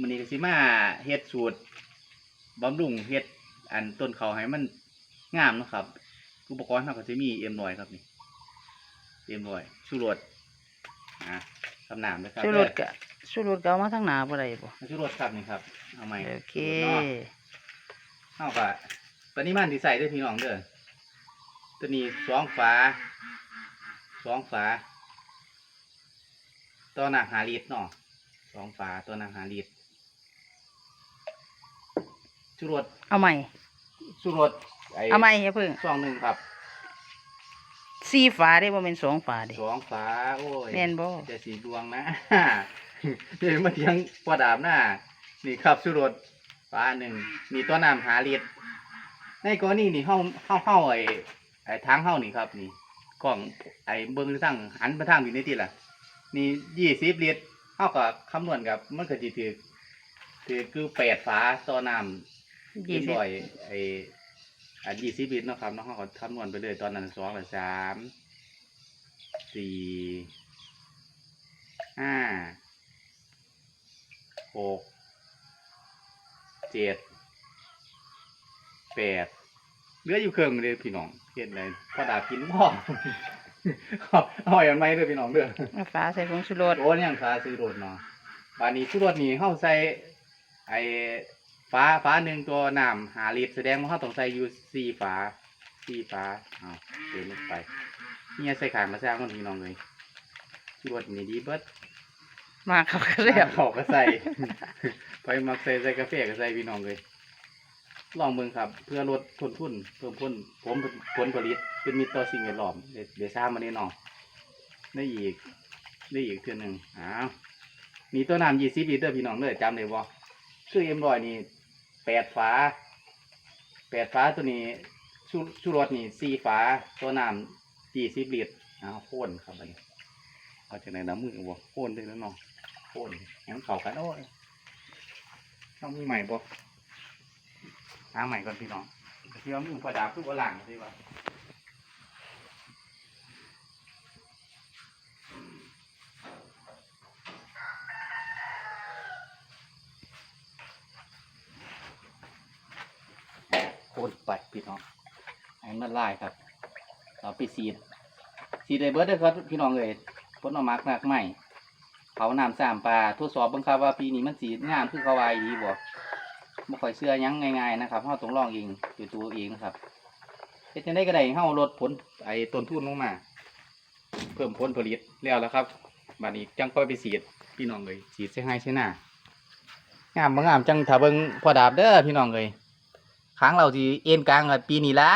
มื้อนี้ก็สิมาเฮ็ดสูตรบำรุงเฮ็ดอันต้นเขาวให้มันงามเนาะครับ อุปกรณ์เราก็จะมีเอ็มลอยครับนี่เอ็มลอยชูรสอะทำน้ำเลยครับชูรสกะชูรสก็เอามาทั้งหนาบ่ได้บ่เด้อชูรสครับนี่ครับเอาใหม่โอเคชูรสเนาะเอาก็ปริมาณที่ใส่เด้วยพี่น้องเด้อตัวนี้สองฝาสองฝาตัวหนักหาลิตรเนาะสองฝาตัวหนักหาลิตร ชูรสเอาใหม่ชูรสไอ้เอาใหม่อย่าเพิ่งซองหนึ่งครับสี่ฝาได้บ่แม่นสองฝาเด้สองฝาโอ้ยแม่นบ่จะสีดวงนะ เดี๋ยวมาเทียงปอดาบหน้า นี่ครับสุรสฟ้าหนึ่งนี่ตัวน้ำหาลิตรในกรณีนี่เฮาเฮาเฮาไอ้ไอ้ทางเฮานี่ครับ นี่กล่องไอ้เบิ้งทั้งหันไปทางนี้นี่ติล่ะ นี่ยี่สิบลิตรเฮาก็คำนวณกับ มันก็สิถือถือคือแปดฝาต่อน้ำ ยี่ยี่สิบบ่อยไอ้อันยี่สิบลิตรเนาะครับเนาะเฮาก็คำนวณไปเลยตอนนั้นสองหรือสามสี่ห้าหกเจ็ดแปดเหลืออยู่เครื่องเลยพี่น้องเห็นเลยพอดาบกินพ่อเอาเอาอย่างไรเด้อพี่น้องเด้อเอาฝาใส่ผงชูรสโอ้ยังฟ้าซื้อรถเนาะบานนี้ซื้อรถนี่เฮาใส่ไอ้ ฟ้าฟ้าหนึ่งตัวน้ำหาลิตรแสดงว่าเฮาต้องใส่อยู่สี่ฟ้าสี่ฟ้าเอาเดินลงไปเนี่ยใส่ขางมาแซงมันพี่น้องเลยซื้อรถนี่ดีเบิดมาเขาก็เรียบเขาก็ใส่ไปมักใส่ใส่กาแฟก็ใส่พี่น้องเลยลองเบิ่งครับ เพื่อลดต้นทุนเพิ่มพ้นผมผลผลิตเป็นมิตรต่อสิ่งแวดล้อมเดี๋ยวเดี๋ยวทราบมาแน่นอนได้อีกได้อีกเทื่อหนึ่งอ้าวมีตัวน้ำยี่สิบลิตรพี่น้องเลยจำได้บ่คือเอ็มรอยนี่ แปดฝาแปดฝาตัวนี้ชูชูรสนี่สี่ฝาตัวน้ำสี่สิบลิตรนะโค่นครับอันนี้เอาจากไหนน้ำมือบ่โค่นด้วยแล้วเนาะโค่นงั้นเข้ากันโอ้ยต้องมีใหม่บ่หาใหม่ก่อนพี่น้องเที่ยวมือประดาบคือว่าหลังสิวะ โคนปัดพี่น้องให้มันลายครับเราไปสีดสีดได้เบิร์ดเด้อครับพี่น้องเลยผลออกมากมากใหม่เผาน้ำสามปลาทดสอบบังคับว่าปีนี้มันสีงามคือเขาวายดีบ่บ่ค่อยเชื่อยังง่ายๆนะครับเฮาต้องลองเองอยู่ตัวเองนะครับเฮ็ดจังได๋ก็ได้เฮาลดผลไอ้ต้นทุนลงมา เพิ่มผลผลิตแล้วแล้วครับบัดนี้จังค่อยไปสีดพี่น้องเลยสีดใส่ให้ใส่หน้างามบ่งามจังถ้าเบิ่งพอดาบเด้อพี่น้องเลย ค้างเราที่เอ็นกลางอะปีนี้ละ